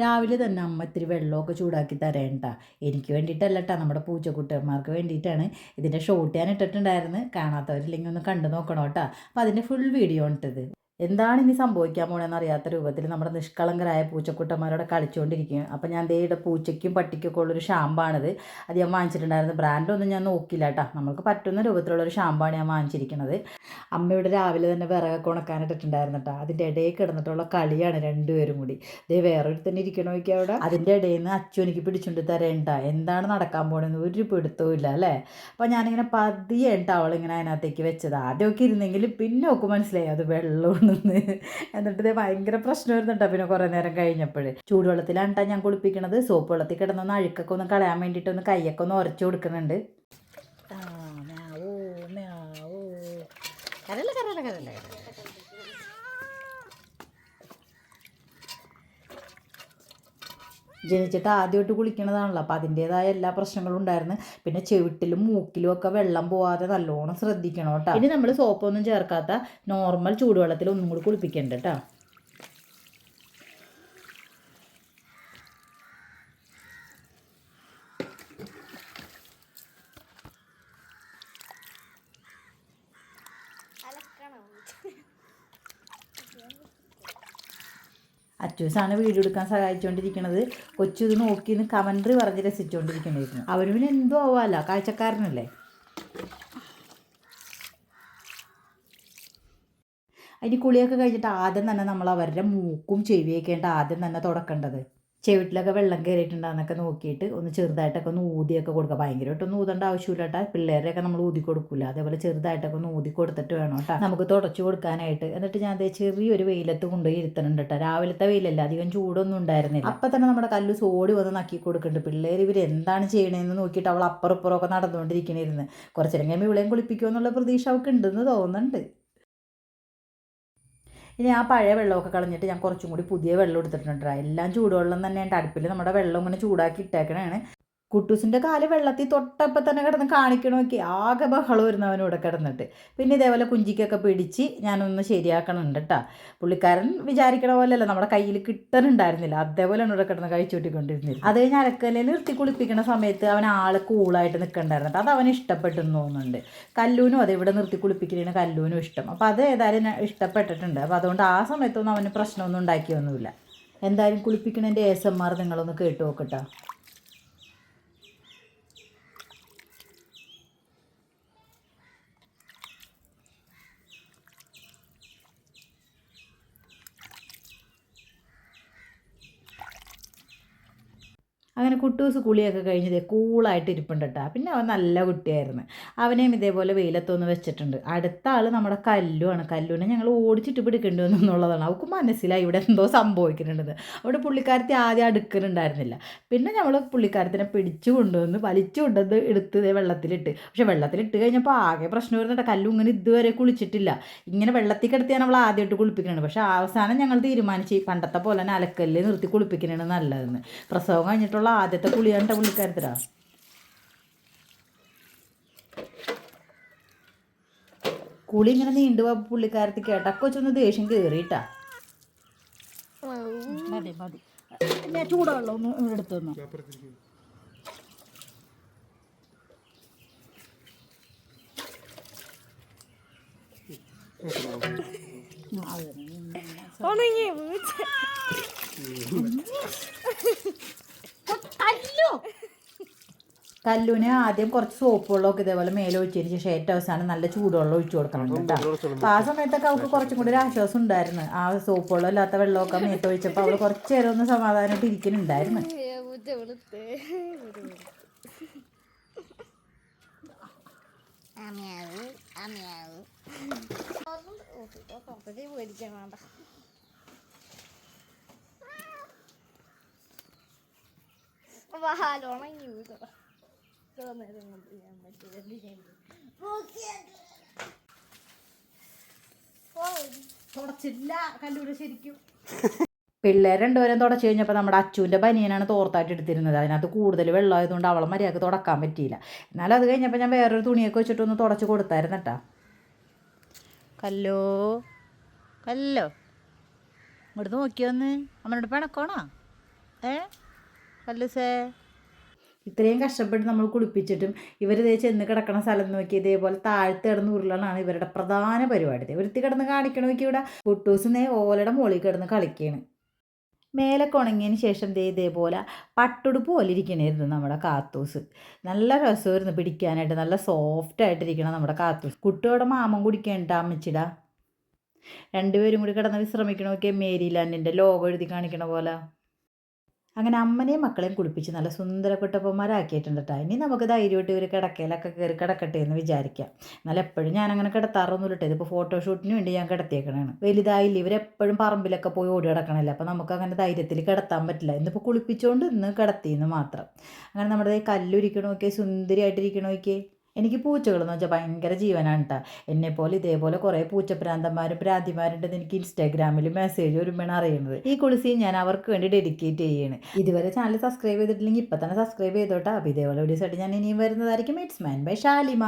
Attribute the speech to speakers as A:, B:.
A: രാവിലെ തന്നെ അമ്മ ഇത്തിരി വെള്ളമൊക്കെ ചൂടാക്കി തരേണ്ട. എനിക്ക് വേണ്ടിയിട്ടല്ല കേട്ടോ നമ്മുടെ പൂച്ചക്കുട്ടന്മാർക്ക് വേണ്ടിയിട്ടാണ് ഇതിന്റെ ഷോട്ട് ഞാൻ ഇട്ടിട്ടുണ്ടായിരുന്നു കാണാത്തവരില്ലെങ്കിൽ ഒന്ന് കണ്ടു നോക്കണം കേട്ടോ അപ്പോൾ അതിന്റെ ഫുൾ വീഡിയോ ഇട്ടത്. എന്താണ് ഇനി സംഭവിക്കാൻ പോണെന്ന് അറിയാത്ത രൂപത്തിൽ നമ്മുടെ നിഷ്കളങ്കരായ പൂച്ചക്കുട്ടന്മാരോടെ കളിച്ചുകൊണ്ടിരിക്കുകയാണ് അപ്പോൾ ഞാൻ ദേ ഇവിടെ പൂച്ചയ്ക്കും പട്ടിക്കൊക്കെ ഉള്ളൊരു ഷാമ്പാണിത് അത് ഞാൻ വാങ്ങിച്ചിട്ടുണ്ടായിരുന്നു. ബ്രാൻഡൊന്നും ഞാൻ നോക്കില്ല കേട്ടോ. നമുക്ക് പറ്റുന്ന രൂപത്തിലുള്ളൊരു ഷാമ്പാണ് ഞാൻ വാങ്ങിച്ചിരിക്കുന്നത് അമ്മ ഇവിടെ രാവിലെ തന്നെ വിറകൊക്കെ ഉണക്കാനിട്ടിട്ടുണ്ടായിരുന്നു കേട്ടോ. അതിന്റെ ഇടയിൽ കിടന്നിട്ടുള്ള കളിയാണ് രണ്ടുപേരും കൂടി. ദേ വേറൊരു തന്നെ ഇരിക്കണമൊക്കെ അവിടെ? അതിന്റെ ഇടയിൽ നിന്ന് അച്ചു എനിക്ക് പിടിച്ചുകൊണ്ട് തരേണ്ട. എന്താണ് നടക്കാൻ പോകണമെന്ന് ഒരു പിടുത്തവും ഇല്ല അല്ലേ? അപ്പോൾ ഞാനിങ്ങനെ പതിയെ അവളിങ്ങനെ അതിനകത്തേക്ക് വെച്ചത്. ആദ്യമൊക്കെ ഇരുന്നെങ്കിൽ പിന്നെ ഒക്കെ മനസ്സിലായി അത് വെള്ളമാണെന്ന് എന്നിട്ട് ഭയങ്കര പ്രശ്നം കേട്ടോ പിന്നെ കുറേ നേരം കഴിഞ്ഞപ്പോൾ ചൂടുവെള്ളത്തിലാണ് ഞാൻ കുളിപ്പിക്കണത്. സോപ്പ് വെള്ളത്തിൽ കിടന്നൊന്ന് അഴുക്കൊക്കെ ഒന്ന് കളയാൻ വേണ്ടിയിട്ട് ഒന്ന് കൈയൊക്കെ ഒന്ന് ഉരച്ചു കൊടുക്കുന്നുണ്ട്. കരല്ല കരല്ല കരല്ല ജനിച്ചിട്ട് ആദ്യമായിട്ട് കുളിക്കണതാണല്ലോ. അപ്പോൾ അതിന്റേതായ എല്ലാ പ്രശ്നങ്ങളും ഉണ്ടായിരുന്നു. പിന്നെ ചെവിട്ടിലും മൂക്കിലും ഒക്കെ വെള്ളം പോവാതെ നല്ലോണം ശ്രദ്ധിക്കണം കേട്ടോ. ഇനി നമ്മൾ സോപ്പൊന്നും ചേർക്കാത്ത നോർമൽ ചൂടുവെള്ളത്തിൽ ഒന്നും കൂടി കുളിപ്പിക്കേണ്ട കേട്ടോ. അച്ചൂസാണ് വീഡിയോ എടുക്കാൻ സഹായിച്ചുകൊണ്ടിരിക്കുന്നത് കൊച്ചു ഇത് നോക്കി നിന്ന് കമൻട്രി പറഞ്ഞ് രസിച്ചുകൊണ്ടിരിക്കണായിരുന്നു അവന് പിന്നെ എന്തോ ആവാല്ല കാഴ്ചക്കാരനല്ലേ? അതിന് കുളിയൊക്കെ കഴിഞ്ഞിട്ട് ആദ്യം തന്നെ നമ്മൾ അവരുടെ മൂക്കും ചെവിയൊക്കെയാണ് ആദ്യം തന്നെ തുടക്കേണ്ടത്. ചെവിട്ടിലൊക്കെ വെള്ളം കയറിയിട്ടുണ്ടാകുന്നൊക്കെ നോക്കിയിട്ട് ഒന്ന് ചെറുതായിട്ടൊക്കെ ഒന്ന് ഊതിയൊക്കെ കൊടുക്കുക. ഭയങ്കരമായിട്ടൊന്നും ഊതേണ്ട ആവശ്യമില്ല കേട്ടോ പിള്ളേരെയൊക്കെ നമ്മൾ ഊതി കൊടുക്കില്ല അതേപോലെ ചെറുതായിട്ടൊക്കെ ഒന്ന് ഊതി കൊടുത്തിട്ട് വേണം കേട്ടോ. നമുക്ക് തുടച്ചു കൊടുക്കാനായിട്ട്. എന്നിട്ട് ഞാൻ അതേ ചെറിയൊരു വെയിലത്ത് കൊണ്ടുപോയി ഇരുത്തണുണ്ട് കേട്ടോ. രാവിലത്തെ വെയിലല്ല അധികം ചൂടൊന്നും ഉണ്ടായിരുന്നില്ല. അപ്പം തന്നെ നമ്മുടെ കല്ല് സോടി വന്ന് നക്കി കൊടുക്കുന്നുണ്ട്. പിള്ളേർ ഇവർ എന്താണ് ചെയ്യണതെന്ന് നോക്കിയിട്ട് അവൾ അപ്പുറപ്പുറമൊക്കെ ഇപ്പുറമൊക്കെ കുറച്ചു നേരം കഴിയുമ്പോൾ ഇവിളെയും കുളിപ്പിക്കുമോ എന്നുള്ള പ്രതീക്ഷ അവൾക്ക് ഉണ്ടെന്ന് തോന്നുന്നുണ്ട്. ഇനി ആ പഴയ വെള്ളമൊക്കെ കളഞ്ഞിട്ട് ഞാൻ കുറച്ചും കൂടി പുതിയ വെള്ളം എടുത്തിട്ടുണ്ട് എല്ലാം ചൂടുവെള്ളം തന്നെയാണ് അടുപ്പിൽ നമ്മുടെ വെള്ളം ഇങ്ങനെ ചൂടാക്കി ഇട്ടേക്കണതാണ്. കുട്ടൂസിന്റെ കാൽ വെള്ളത്തിൽ തൊട്ടപ്പം തന്നെ കിടന്ന് കാണിക്കണമൊക്കെ ആകെ ബഹളം വരുന്നു അവനോട് കിടന്നിട്ട്. പിന്നെ ഇതേപോലെ കുഞ്ചിക്കൊക്കെ പിടിച്ച് ഞാനൊന്ന് ശരിയാക്കണുണ്ട് കേട്ടോ പുള്ളിക്കാരൻ വിചാരിക്കണ പോലെയല്ല നമ്മുടെ കയ്യിൽ കിട്ടണുണ്ടായിരുന്നില്ല. അതേപോലെ ഇവിടെ കിടന്ന് കഴിച്ചുകൂട്ടിക്കൊണ്ടിരുന്നില്ല അത് കഴിഞ്ഞ് അരക്കലയിൽ നിർത്തി കുളിപ്പിക്കുന്ന സമയത്ത് അവൻ ആൾ കൂളായിട്ട് നിൽക്കണ്ടായിരുന്നു. അത് അവന് ഇഷ്ടപ്പെട്ടെന്ന് തോന്നുന്നുണ്ട്. കല്ലൂനും അതെ ഇവിടെ നിർത്തി കുളിപ്പിക്കുന്നതിന് കല്ലൂനും ഇഷ്ടം. അപ്പോൾ അത് ഏതായാലും ഇഷ്ടപ്പെട്ടിട്ടുണ്ട്. അപ്പോൾ അതുകൊണ്ട് ആ സമയത്തൊന്നും അവന് പ്രശ്നമൊന്നും ഉണ്ടാക്കിയൊന്നുമില്ല. എന്തായാലും കുളിപ്പിക്കണതിന്റെ എസ് എം ആർ നിങ്ങളൊന്ന് കേട്ട് നോക്കട്ടോ അങ്ങനെ കുട്ടൂസ് കുളിയൊക്കെ കഴിഞ്ഞത് കൂളായിട്ട് ഇരിപ്പുണ്ട് കേട്ടോ പിന്നെ അവൻ നല്ല കുട്ടിയായിരുന്നു. അവനെയും ഇതേപോലെ വെയിലത്തൊന്ന് വെച്ചിട്ടുണ്ട്. അടുത്ത ആൾ നമ്മുടെ കല്ലുമാണ് കല്ലുവിനെ ഞങ്ങൾ ഓടിച്ചിട്ട് പിടിക്കേണ്ടി വന്നു എന്നുള്ളതാണ്. അവൾക്ക് മനസ്സിലായി ഇവിടെ എന്തോ സംഭവിക്കുന്നുണ്ടെന്ന്. അവിടെ പുള്ളിക്കാരത്തി ആദ്യം അടുക്കുന്നുണ്ടായിരുന്നില്ല പിന്നെ നമ്മൾ പുള്ളിക്കാരത്തിനെ പിടിച്ചു കൊണ്ടുവന്ന് വലിച്ചു കൊണ്ടുവന്ന് എടുത്ത് വെള്ളത്തിലിട്ട്. പക്ഷെ വെള്ളത്തിലിട്ട് കഴിഞ്ഞപ്പോൾ ആകെ പ്രശ്നം വരുന്നുണ്ട്. കല്ലു ഇങ്ങനെ ഇതുവരെ കുളിച്ചിട്ടില്ല. ഇങ്ങനെ വെള്ളത്തിൽ കിടത്തിയാണ് നമ്മൾ ആദ്യമായിട്ട് കുളിപ്പിക്കുന്നത്. പക്ഷേ അവസാനം ഞങ്ങൾ തീരുമാനിച്ച് പണ്ടത്തെ പോലെ തന്നെ അലക്കല്ല് നിർത്തി കുളിപ്പിക്കുന്നതാണ് നല്ലതെന്ന്. പ്രസവം കഴിഞ്ഞിട്ടുള്ള ആദ്യത്തെ കുളിയാണ് പുള്ളിക്കാരത്തിലാ കുളി ഇങ്ങനെ നീണ്ടുപോ പുള്ളിക്കാരത്തി കേട്ടൊക്കെ വെച്ചൊന്ന് ദേഷ്യം കയറിയിട്ടാ മതി മതി. ഞാൻ ചൂടുവെള്ളം ഒന്ന് എടുത്തു
B: ഉണങ്ങി.
A: കല്ലുവിന് ആദ്യം കുറച്ച് സോപ്പ് വെള്ളമൊക്കെ ഇതേപോലെ മേലെ ഒഴിച്ചതിന് ശേഷം ഏറ്റവും അവസാനം നല്ല ചൂടുവെള്ളം ഒഴിച്ചു കൊടുക്കണം കേട്ടോ. അപ്പോൾ ആ സമയത്തൊക്കെ അവൾക്ക് കുറച്ചും കൂടി ഒരു ആശ്വാസം ഉണ്ടായിരുന്നു. ആ സോപ്പ് വെള്ളം ഇല്ലാത്ത വെള്ളമൊക്കെ മേത്ത് ഒഴിച്ചപ്പോൾ അവൾ കുറച്ച് നേരം ഒന്ന് സമാധാനമായിട്ട് ഇരിക്കുന്നുണ്ടായിരുന്നു.
B: ബുദ്ധിമുട്ട് അമ്യാവ് നേരം കൊണ്ട് ചെയ്യാൻ പറ്റില്ല
A: കല്ലൂര് ശരിക്കും പിള്ളേർ രണ്ടുപേരും തുടച്ചു കഴിഞ്ഞപ്പോൾ നമ്മുടെ അച്ചുവിന്റെ പനിയനാണ് തോർത്തായിട്ട് എടുത്തിരുന്നത്. അതിനകത്ത് കൂടുതൽ വെള്ളമായതുകൊണ്ട് അവളെ മര്യാദയ്ക്ക് തുടക്കാൻ പറ്റിയില്ല. എന്നാലും അത് കഴിഞ്ഞപ്പോൾ ഞാൻ വേറൊരു തുണിയൊക്കെ വെച്ചിട്ടൊന്ന് തുടച്ച് കൊടുത്തായിരുന്നു കല്ലോ. കല്ലോ. ഇവിടുന്ന് നോക്കിയോന്ന് അമ്മനോട് പിണക്കോണോ? ഏ? കല്ലുസേ ഇത്രയും കഷ്ടപ്പെട്ട് നമ്മൾ കുളിപ്പിച്ചിട്ടും ഇവർ ഇതേ ചെന്ന് കിടക്കണ സ്ഥലം നോക്കി ഇതേപോലെ താഴ്ത്ത് കിടന്ന് ഉരുളാണ് ഇവരുടെ പ്രധാന പരിപാടി. ഒരുത്തി കിടന്ന് കാണിക്കണമെങ്കിൽ ഇവിടെ. കുട്ടൂസ് നേ ഓലയുടെ മുകളിൽ കിടന്ന് കളിക്കുകയാണ് മേലൊക്കെ ഉണങ്ങിയതിന് ശേഷം ദേ ഇതേപോലെ പട്ടുടുപ്പ് പോലെ ഇരിക്കണായിരുന്നു നമ്മുടെ കാത്തൂസ്. നല്ല രസമായിരുന്നു പിടിക്കാനായിട്ട്. നല്ല സോഫ്റ്റ് ആയിട്ടിരിക്കണം നമ്മുടെ കാത്തൂസ്. കുട്ടിയോടെ മാമം കുടിക്കേണ്ട അമ്മച്ചിടാ? രണ്ടുപേരും കൂടി കിടന്ന് വിശ്രമിക്കണമൊക്കെ മേരിലാൻഡിന്റെ ലോഗോ എഴുതി കാണിക്കണ പോലെ. അങ്ങനെ അമ്മനെയും മക്കളെയും കുളിപ്പിച്ച് നല്ല സുന്ദര കുട്ടപ്പന്മാരാക്കിയിട്ടുണ്ട് കേട്ടോ ഇനി നമുക്ക് ധൈര്യമായിട്ട് ഇവർ കിടക്കയിലൊക്കെ കയറി കിടക്കട്ടെ എന്ന് വിചാരിക്കാം. എന്നാൽ എപ്പോഴും ഞാൻ അങ്ങനെ കിടത്താറൊന്നുമില്ല കേട്ടോ ഇതിപ്പോൾ ഫോട്ടോഷൂട്ടിന് വേണ്ടി ഞാൻ കിടത്തിയേക്കണാണ്. വലുതായില്ല ഇവരെപ്പോഴും പറമ്പിലൊക്കെ പോയി ഓടി കിടക്കണമല്ലോ അപ്പോൾ നമുക്ക് അങ്ങനെ ധൈര്യത്തിൽ കിടത്താൻ പറ്റില്ല. ഇന്നിപ്പോൾ കുളിപ്പിച്ചുകൊണ്ട് ഇന്ന് കിടത്തിയെന്ന് മാത്രം. അങ്ങനെ നമ്മുടെ കല്ലുരിക്കണോക്കെ കല്ലുരിക്കണമൊക്കെ സുന്ദരിയായിട്ടിരിക്കണമൊക്കെ എനിക്ക് പൂച്ചകളെന്ന് വെച്ചാൽ ഭയങ്കര ജീവനാണ് കേട്ടോ എന്നെപ്പോലെ ഇതേപോലെ കുറേ പൂച്ചപ്രാന്തന്മാരും പ്രാന്തിമാരുണ്ടെന്ന് എനിക്ക് ഇൻസ്റ്റാഗ്രാമിൽ മെസ്സേജ് വരുമ്പോഴാണ് അറിയുന്നത് ഈ കുളിസി ഞാൻ അവർക്ക് വേണ്ടി ഡെഡിക്കേറ്റ് ചെയ്യുകയാണ് ഇതുവരെ ചാനൽ സബ്സ്ക്രൈബ് ചെയ്തിട്ടില്ലെങ്കിൽ ഇപ്പം തന്നെ സബ്സ്ക്രൈബ് ചെയ്തോട്ടാ. അപ്പോൾ ഇതേപോലെ വീഡിയോസ് ആയിട്ട് ഞാൻ ഇനിയും വരുന്നതായിരിക്കും. It's man by Shalimar